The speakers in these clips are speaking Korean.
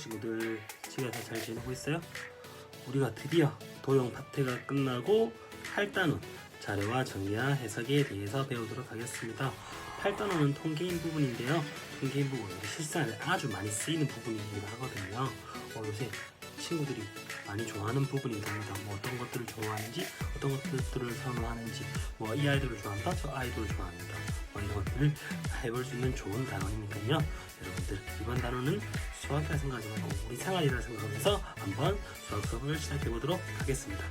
친구들 집에서 잘 지내고 있어요? 우리가 드디어 도형 파트가 끝나고 8단원 자료와 정리와 해석에 대해서 배우도록 하겠습니다. 8단원은 통계인 부분인데요. 통계인 부분, 우리 실생활에 아주 많이 쓰이는 부분이기도 하거든요. 어, 요새 친구들이 많이 좋아하는 부분이기도 합니다. 뭐 어떤 것들을 좋아하는지, 어떤 것들을 선호하는지, 뭐 이 아이돌을 좋아한다, 저 아이돌을 좋아한다. 뭐 이런 것들을 해볼 수 있는 좋은 단원이니까요. 여러분들 이번 단원은 수학이라 생각하지 말고 우리 생활이라 생각하면서 한번 수학 수업을 시작해 보도록 하겠습니다.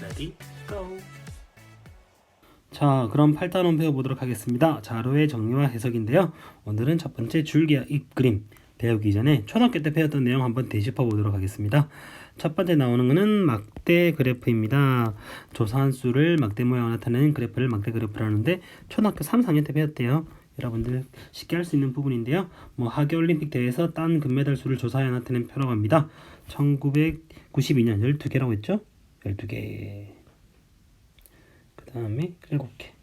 레디 고! 자, 그럼 8단원 배워보도록 하겠습니다. 자료의 정리와 해석인데요. 오늘은 첫 번째 줄기와 잎그림 배우기 전에 초등학교 때 배웠던 내용 한번 되짚어 보도록 하겠습니다. 첫 번째 나오는 것은 막대 그래프입니다. 조사한 수를 막대 모양으로 나타내는 그래프를 막대 그래프라는데 초등학교 3, 4학년 때 배웠대요. 여러분들 쉽게 할 수 있는 부분인데요. 뭐 하계 올림픽 대회에서 딴 금메달 수를 조사해 나타낸 표라고 합니다. 1992년 12개라고 했죠? 12개. 그 다음에 7개.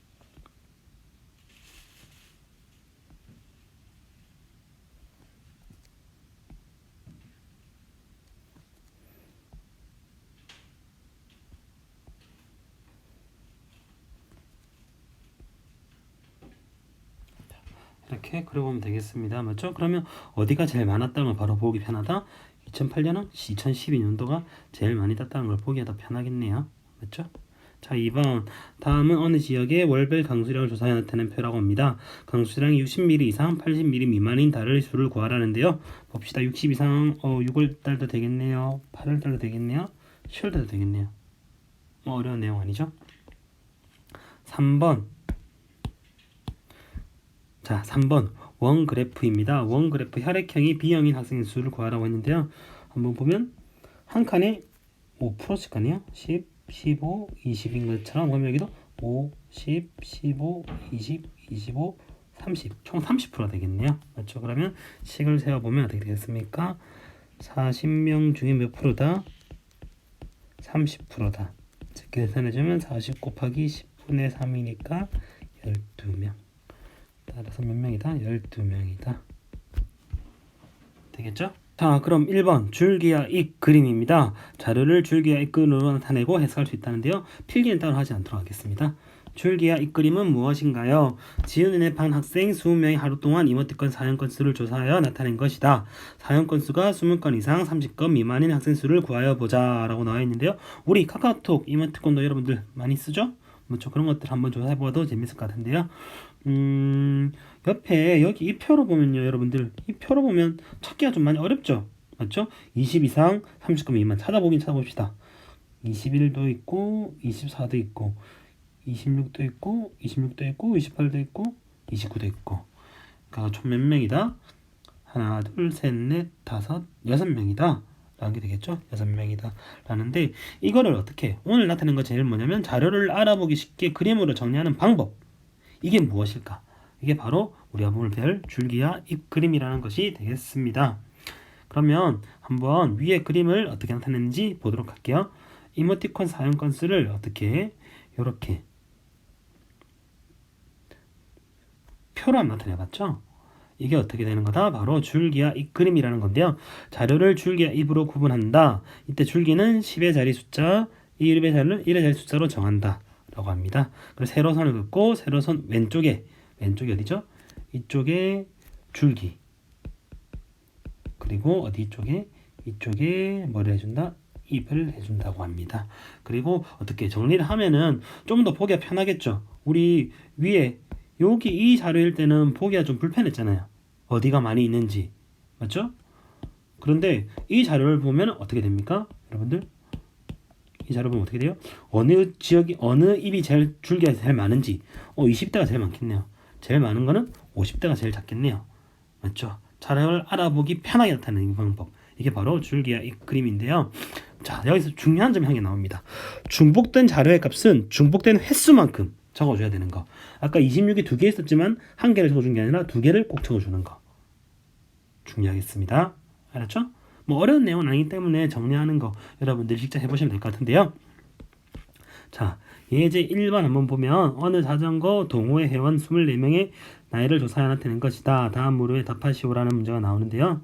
이렇게 그려보면 되겠습니다. 맞죠? 그러면 어디가 제일 많았다는 걸 바로 보기 편하다. 2008년은 2012년도가 제일 많이 땄다는 걸 보기가 더 편하겠네요. 맞죠? 자, 2번. 다음은 어느 지역의 월별 강수량을 조사해 나타낸 표라고 합니다. 강수량이 60mm 이상, 80mm 미만인 달의 수를 구하라는데요. 봅시다. 60 이상, 어, 6월달도 되겠네요. 8월달도 되겠네요. 10월달도 되겠네요. 뭐 어려운 내용 아니죠? 3번. 자, 3번 원 그래프입니다. 원 그래프 혈액형이 B형인 학생의 수를 구하라고 했는데요. 한번 보면 한 칸에 5%씩 가네요. 10, 15, 20인 것처럼 그럼 여기도 5, 10, 15, 20, 25, 30. 총 30%가 되겠네요. 맞죠? 그러면 식을 세어보면 어떻게 되겠습니까? 40명 중에 몇 프로다? 30%다. 즉 계산해주면 40 곱하기 10분의 3이니까 12명. 따라서 몇 명이다? 12명이다. 되겠죠? 자, 그럼 1번 줄기와 잎 그림입니다. 자료를 줄기와 잎 그림으로 나타내고 해석할 수 있다는데요. 필기는 따로 하지 않도록 하겠습니다. 줄기와 잎 그림은 무엇인가요? 지훈은의 반 학생 20명이 하루 동안 이모티콘 사용 건수를 조사하여 나타낸 것이다. 사용 건수가 20건 이상 30건 미만인 학생 수를 구하여 보자 라고 나와 있는데요. 우리 카카오톡 이모티콘도 여러분들 많이 쓰죠? 뭐죠 그런 것들 한번 조사해봐도 재밌을 것 같은데요. 음, 옆에 여기 이 표로 보면요, 여러분들 이 표로 보면 찾기가 좀 많이 어렵죠, 맞죠? 20 이상 30건 미만 찾아보긴 찾아봅시다. 21도 있고 24도 있고 26도 있고 26도 있고 28도 있고 29도 있고 그러니까 총 몇 명이다? 하나, 둘, 셋, 넷, 다섯, 여섯 명이다. 라는 게 되겠죠? 여섯 명이다. 라는데 이거를 어떻게 오늘 나타낸 거 제일 뭐냐면 자료를 알아보기 쉽게 그림으로 정리하는 방법. 이게 무엇일까? 이게 바로 우리가 배울 줄기와 잎 그림이라는 것이 되겠습니다. 그러면 한번 위에 그림을 어떻게 나타내는지 보도록 할게요. 이모티콘 사용 건수를 어떻게 이렇게 표로 한번 나타내봤죠? 이게 어떻게 되는 거다? 바로 줄기와 잎 그림이라는 건데요. 자료를 줄기와 잎으로 구분한다. 이때 줄기는 10의 자리 숫자, 1의 자리를 1의 자리 숫자로 정한다. 라고 합니다. 그리고 세로선을 긋고 세로선 왼쪽에 왼쪽이 어디죠? 이쪽에 줄기 그리고 어디 쪽에 이쪽에 뭐를 해준다? 잎을 해준다고 합니다. 그리고 어떻게 정리를 하면은 좀 더 보기가 편하겠죠. 우리 위에 여기 이 자료일 때는 보기가 좀 불편했잖아요. 어디가 많이 있는지 맞죠? 그런데 이 자료를 보면 어떻게 됩니까, 여러분들? 이 자료 보면 어떻게 돼요? 어느 지역이 어느 입이 제일 줄기가 제일 많은지 어 20대가 제일 많겠네요. 제일 많은 거는 50대가 제일 작겠네요. 맞죠? 자료를 알아보기 편하게 나타내는 방법. 이게 바로 줄기와 이 그림인데요. 자, 여기서 중요한 점이 한 개 나옵니다. 중복된 자료의 값은 중복된 횟수만큼 적어줘야 되는 거. 아까 26이 두 개 있었지만 한 개를 적어준 게 아니라 두 개를 꼭 적어주는 거. 중요하겠습니다. 알았죠? 뭐 어려운 내용은 아니기 때문에 정리하는 거 여러분들이 직접 해보시면 될 것 같은데요. 자, 예제 1번 한번 보면 어느 자전거 동호회 회원 24명의 나이를 조사해 나타낸 것이다. 다음 무료에 답하시오라는 문제가 나오는데요.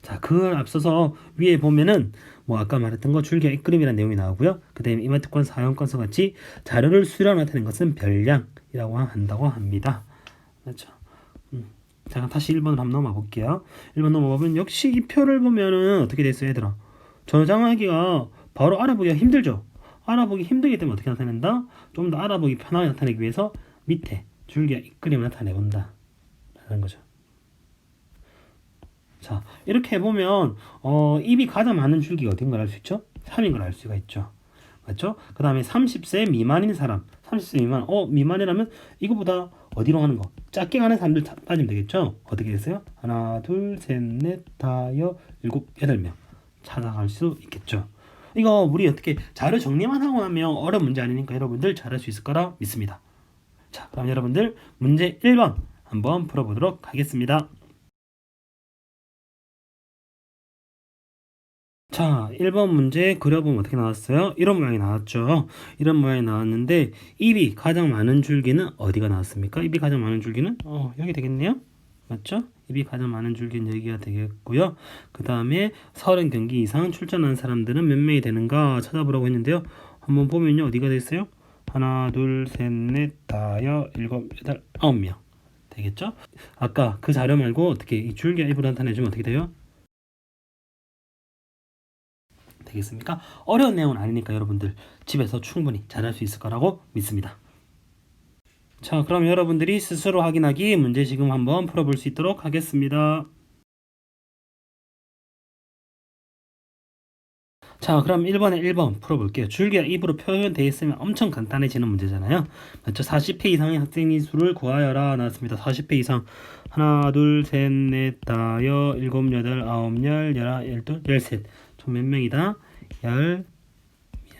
자, 그걸 앞서서 위에 보면은 뭐 아까 말했던 거 줄기와 입그림이라는 내용이 나오고요. 그다음에 이마트권 사용권서 같이 자료를 나타낸 것은 별량이라고 한다고 합니다. 그렇죠. 음. 자, 다시 1번으로 한번 넘어 볼게요. 1번 넘어가면 역시 이 표를 보면은 어떻게 됐어요, 얘들아? 저장하기가 바로 알아보기가 힘들죠. 알아보기 힘들기 때문에 어떻게 나타낸다? 좀 더 알아보기 편하게 나타내기 위해서 밑에 줄기와 입그림을 나타내 본다. 라는 거죠. 자, 이렇게 해보면 어, 입이 가장 많은 줄기가 어딘 걸 알 수 있죠? 3인 걸 알 수가 있죠. 맞죠? 그 다음에 30세 미만인 사람 30세 미만 어 미만이라면 이거보다 어디로 가는 거? 작게 가는 사람들 다- 따지면 되겠죠? 어떻게 됐어요? 하나 둘셋넷 다여 일곱 여덟 명. 찾아갈 수 있겠죠? 이거 우리 어떻게 자료 정리만 하고 나면 어려운 문제 아니니까 여러분들 잘할 수 있을 거라 믿습니다. 자 그럼 여러분들 문제 1번 한번 풀어보도록 하겠습니다 자, 1번 문제 그려보면 어떻게 나왔어요? 이런 모양이 나왔죠. 이런 모양이 나왔는데 입이 가장 많은 줄기는 어디가 나왔습니까? 입이 가장 많은 줄기는 어, 여기 되겠네요. 맞죠? 입이 가장 많은 줄기는 여기가 되겠고요. 그 다음에 30경기 이상 출전한 사람들은 몇 명이 되는가 찾아보라고 했는데요. 한번 보면요. 어디가 됐어요? 하나, 둘, 셋, 넷, 다여, 일곱, 여덟, 아홉 명 되겠죠? 아까 그 자료 말고 어떻게 이 줄기와 입을 나타내주면 어떻게 돼요? 되겠습니까? 어려운 내용은 아니니까 여러분들 집에서 충분히 잘할 수 있을 거라고 믿습니다. 자, 그럼 여러분들이 스스로 확인하기 문제 지금 한번 풀어볼 수 있도록 하겠습니다. 자, 그럼 1번에 1번 풀어볼게요. 줄기가 입으로 표현되어 있으면 엄청 간단해지는 문제잖아요. 맞죠? 40회 이상의 학생의 수를 구하여라 나왔습니다. 40회 이상. 하나, 둘, 셋, 넷, 다여, 일곱, 여덟, 아홉, 열, 열하, 열둘, 열셋. 총 몇 명이다? 열,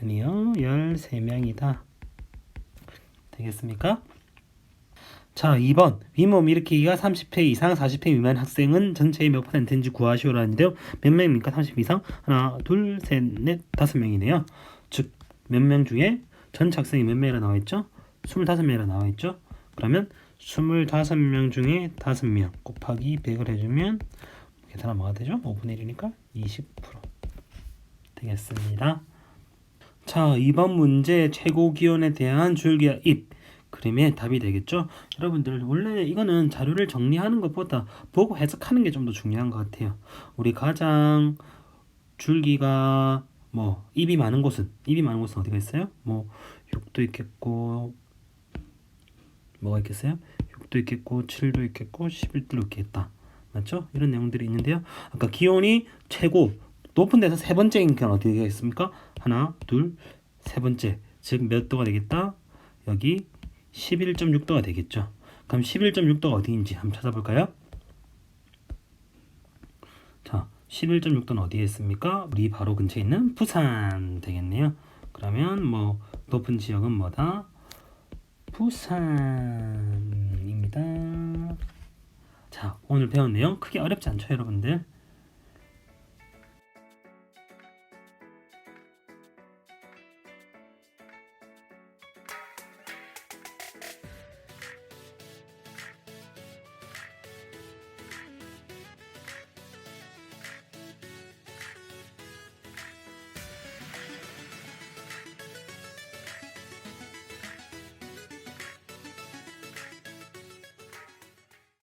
아니요, 열세 명이다. 되겠습니까? 자, 2번. 윗몸 일으키기가 30회 이상 40회 미만 학생은 전체의 몇 퍼센트인지 구하시오라는데요. 몇 명입니까? 30 이상? 하나, 둘, 셋, 넷, 다섯 명이네요. 즉, 몇 명 중에 전체 학생이 몇 명이라 나와 있죠? 25명이라 나와 있죠? 그러면 25명 중에 5명 곱하기 100을 해주면 계산하면 뭐가 되죠? 5분의 1이니까 20% 되겠습니다. 자, 2번 문제 최고 기온에 대한 줄기와 잎 그림의 답이 되겠죠? 여러분들 원래 이거는 자료를 정리하는 것보다 보고 해석하는 게 좀 더 중요한 것 같아요. 우리 가장 줄기가 뭐 잎이 많은 곳은 잎이 많은 곳은 어디가 있어요? 뭐 6도 있겠고 뭐가 있겠어요? 6도 있겠고 7도 있겠고 11도도 있겠다. 맞죠? 이런 내용들이 있는데요. 아까 기온이 최고 높은 데서 세 번째인 건 어디가 있습니까? 하나, 둘, 세 번째. 즉 몇 도가 되겠다? 여기 11.6도가 되겠죠. 그럼 11.6도가 어디인지 한번 찾아볼까요? 자, 11.6도는 어디에 있습니까? 우리 바로 근처에 있는 부산 되겠네요. 그러면 뭐 높은 지역은 뭐다? 부산입니다. 자, 오늘 내용 크게 어렵지 않죠, 여러분들?